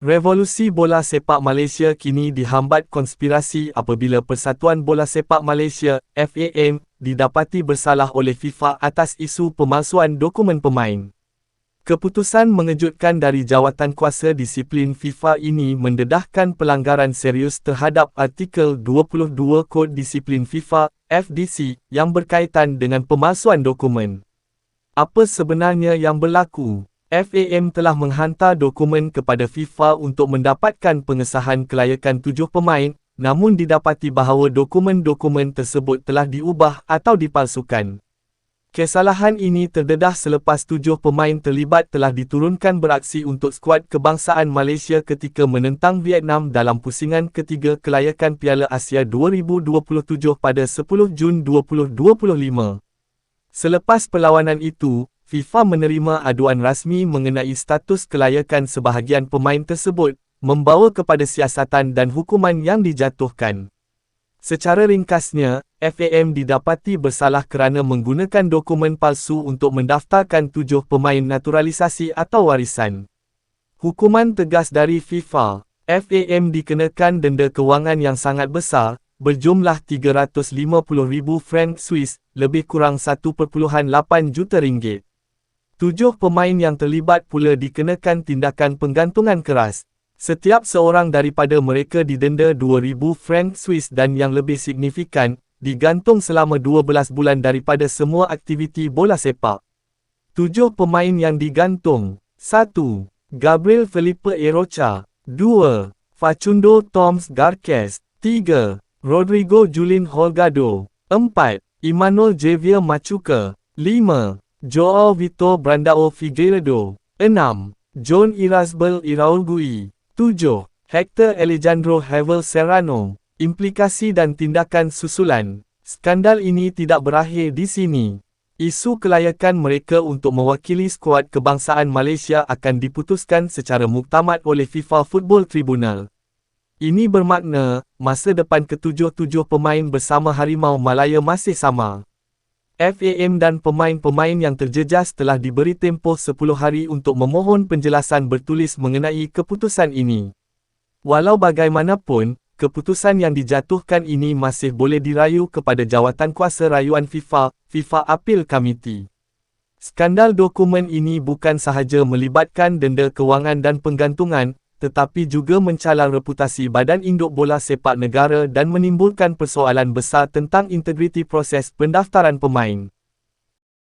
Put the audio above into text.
Revolusi bola sepak Malaysia kini dihambat konspirasi apabila Persatuan Bola Sepak Malaysia FAM didapati bersalah oleh FIFA atas isu pemalsuan dokumen pemain. Keputusan mengejutkan dari jawatan kuasa disiplin FIFA ini mendedahkan pelanggaran serius terhadap artikel 22 Kod Disiplin FIFA FDC yang berkaitan dengan pemalsuan dokumen. Apa sebenarnya yang berlaku? FAM telah menghantar dokumen kepada FIFA untuk mendapatkan pengesahan kelayakan tujuh pemain, namun didapati bahawa dokumen-dokumen tersebut telah diubah atau dipalsukan. Kesalahan ini terdedah selepas tujuh pemain terlibat telah diturunkan beraksi untuk skuad kebangsaan Malaysia ketika menentang Vietnam dalam pusingan ketiga kelayakan Piala Asia 2027 pada 10 Jun 2025. Selepas perlawanan itu, FIFA menerima aduan rasmi mengenai status kelayakan sebahagian pemain tersebut, membawa kepada siasatan dan hukuman yang dijatuhkan. Secara ringkasnya, FAM didapati bersalah kerana menggunakan dokumen palsu untuk mendaftarkan tujuh pemain naturalisasi atau warisan. Hukuman tegas dari FIFA, FAM dikenakan denda kewangan yang sangat besar, berjumlah 350,000 franc Swiss, lebih kurang 1.8 juta ringgit. Tujuh pemain yang terlibat pula dikenakan tindakan penggantungan keras. Setiap seorang daripada mereka didenda 2,000 franc Swiss dan yang lebih signifikan, digantung selama 12 bulan daripada semua aktiviti bola sepak. Tujuh pemain yang digantung. 1. Gabriel Felipe Erocha 2. Facundo Toms Garques 3. Rodrigo Julin Holgado 4. Emmanuel Javier Machuca 5. Joao Vitor Brandao Figueiredo. 6. John Irasbel Iraulgui. 7. Hector Alejandro Havel Serrano. Implikasi dan tindakan susulan. Skandal ini tidak berakhir di sini. Isu kelayakan mereka untuk mewakili skuad kebangsaan Malaysia akan diputuskan secara muktamad oleh FIFA Football Tribunal. Ini bermakna, masa depan ketujuh-tujuh pemain bersama Harimau Malaya masih sama. FAM dan pemain-pemain yang terjejas telah diberi tempoh 10 hari untuk memohon penjelasan bertulis mengenai keputusan ini. Walau bagaimanapun, keputusan yang dijatuhkan ini masih boleh dirayu kepada jawatan kuasa rayuan FIFA, FIFA Appeal Committee. Skandal dokumen ini bukan sahaja melibatkan denda kewangan dan penggantungan, tetapi juga mencalar reputasi badan induk bola sepak negara dan menimbulkan persoalan besar tentang integriti proses pendaftaran pemain.